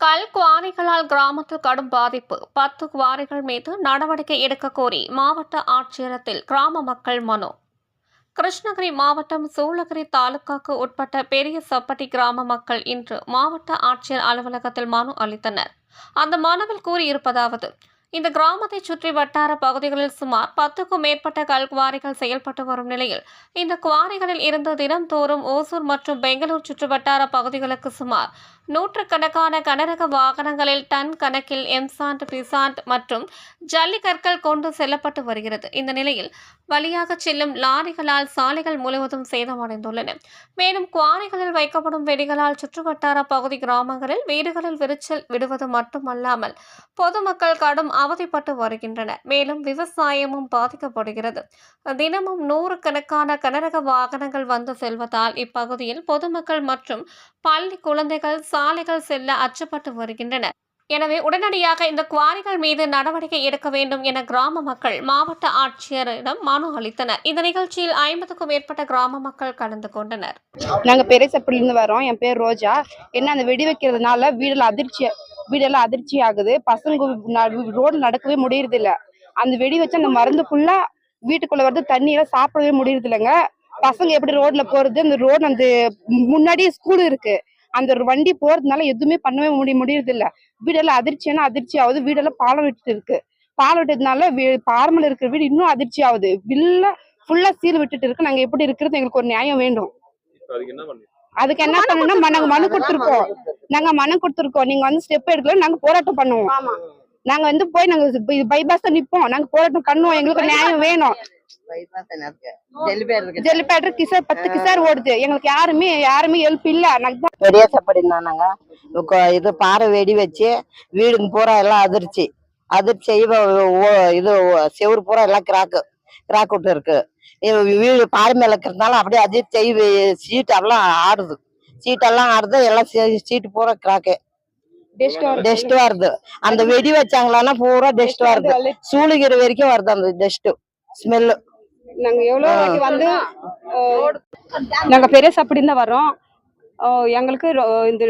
கல் குவாரிகளால் கிராமத்தில் கடும் பாதிப்பு. பத்து குவாரிகள் மீது நடவடிக்கை எடுக்க கோரி மாவட்ட ஆட்சியரத்தில் கிராம மக்கள் மனு. கிருஷ்ணகிரி மாவட்டம் சூளகிரி தாலுகாக்கு உட்பட்ட பெரிய சப்பட்டி கிராம மக்கள் இன்று மாவட்ட ஆட்சியர் அலுவலகத்தில் மனு அளித்தனர். அந்த மனுவில் கூறியிருப்பதாவது இந்த கிராமத்தை சுற்றி வட்டார பகுதிகளில் சுமார் பத்துக்கும் மேற்பட்ட கல் குவாரிகள் செயல்பட்டு வரும் நிலையில் இந்த குவாரிகளில் இருந்து தினம்தோறும் ஓசூர் மற்றும் பெங்களூர் சுற்று வட்டார பகுதிகளுக்கு சுமார் நூற்றுக்கணக்கான கனரக வாகனங்களில் டன் கணக்கில் எம்சாண்ட் பிசாண்ட் மற்றும் ஜல்லிக்கற்கள் கொண்டு செல்லப்பட்டு வருகிறது. இந்த நிலையில் வழியாக செல்லும் லாரிகளால் சாலைகள் முழுவதும் சேதமடைந்துள்ளன. மேலும் குவாரிகளில் வைக்கப்படும் வெடிகளால் சுற்றுவட்டார பகுதி கிராமங்களில் வீடுகளில் விரிச்சல் விடுவது மட்டுமல்லாமல் பொதுமக்கள் கடும் அவதிப்பட்டு வருகின்றனர் மேலும் விவசாயமும் பாதிக்கப்படுகிறது. தினமும் நூறு கணக்கான கனரக வாகனங்கள் வந்து செல்வதால் இப்பகுதியில் பொதுமக்கள் மற்றும் பள்ளி குழந்தைகள் சாலைகள் செல்ல அச்சப்பட்டு வருகின்றனர் எனவே உடனடியாக இந்த குவாரிகள் மீது நடவடிக்கை எடுக்க வேண்டும் என கிராம மக்கள் மாவட்ட ஆட்சியரிடம் மனு அளித்தனர். இந்த நிகழ்ச்சியில் ஐம்பதுக்கும் மேற்பட்ட கிராம மக்கள் கலந்து கொண்டனர். நாங்கள் பெரியசப்படிலேருந்து வரோம் என் பேர் ரோஜா. என்ன அந்த வெடி வைக்கிறதுனால வீடுல அதிர்ச்சி வீடெல்லாம் அதிர்ச்சி ஆகுது. பசங்க ரோடு நடக்கவே முடியறது இல்ல அந்த வெடி வச்சு அந்த மருந்து ஃபுல்லா வீட்டுக்குள்ள வருது தண்ணியெல்லாம் சாப்பிடவே முடியறது இல்லைங்க பசங்க எப்படி ரோட்ல போறது? அந்த ரோடு அந்த முன்னாடியே ஸ்கூல் இருக்கு. அந்த வண்டி போறதுனால எதுவுமே பண்ணவே முடிய முடியறது இல்ல வீடெல்லாம் அதிர்ச்சியான அதிர்ச்சி ஆகுது. வீடெல்லாம் பாலம் விட்டுட்டு இருக்கு பாலம் விட்டதுனால வீ- பாரம்பரியம் இருக்கிற வீடு இன்னும் அதிர்ச்சி ஆகுது. வில்ல ஃபுல்லா சீல் விட்டுட்டு இருக்கு. நாங்க எப்படி இருக்கிறது எங்களுக்கு ஒரு நியாயம் வேண்டும். அதுக்கு என்ன பண்ணி அதுக்கு என்ன பண்ணணும்னா ம- நாங்க மனு கொடுத்துருக்கோம். நாங்க மனு கொடுத்துருக்கோம். நீங்க வந்து ஸ்டெப் எடுக்கல நாங்க போராட்டம் பண்ணுவோம். நாங்க வந்து போய் நாங்க பைபாஸ் நிப்போம். நாங்க போராட்டம் பண்ணுவோம். எங்களுக்கு நியாயம் வேணும். ஜெல்லிப்பேட்டை கிசார் பத்து கிசார் ஓடுது. எங்களுக்கு யாருமே யாருமே ஹெல்ப் இல்ல. பெரிய சப்படி நாங்க. இது பாறை வெடி வச்சு வீடுங்க பூரா எல்லாம் அதிர்ச்சி. அதிர்ச்சி இது செவுரு பூரா எல்லாம் கிராக்கு கிராக் விட்டு இருக்கு. வீடு பாறை மேல இருக்கிறதுனால அப்படியே அதிர்ச்சி சீட் எல்லாம் ஆடுது. சீட்டெல்லாம் ஆடுது எல்லாம் சீட்டு பூரா கிராக்கு. டெஸ்ட் வருது. அந்த வெடி வச்சாங்களான்னா பூரா டெஸ்ட் வருது. சூளிகிற வரைக்கும் வருது அந்த டெஸ்ட் ஸ்மெல்லு. நாங்க எவ்வளவு வந்து நாங்க பெரிய சப்படி தான் வரோம் எங்களுக்கு இந்த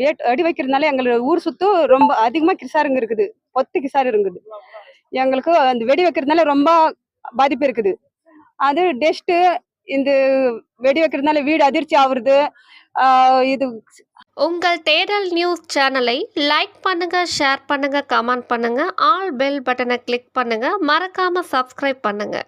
வேட் அடி வைக்கிறதுனால எங்களுக்கு ஊர் சுத்தும் ரொம்ப அதிகமா கிசாருங்க இருக்குது. பத்து கிசாரு இருக்குது. எங்களுக்கு அந்த வெடி வைக்கிறதுனால ரொம்ப பாதிப்பு இருக்குது. அது டெஸ்ட்டு இந்த வெடி வைக்கிறதுனால வீடு அதிர்ச்சி ஆகுறது இது. உங்கள் தேடல் நியூஸ் சேனலை லைக் பண்ணுங்க ஷேர் பண்ணுங்க கமெண்ட் பண்ணுங்க ஆல் பெல் பட்டனை கிளிக் பண்ணுங்க மறக்காம சப்ஸ்கிரைப் பண்ணுங்க.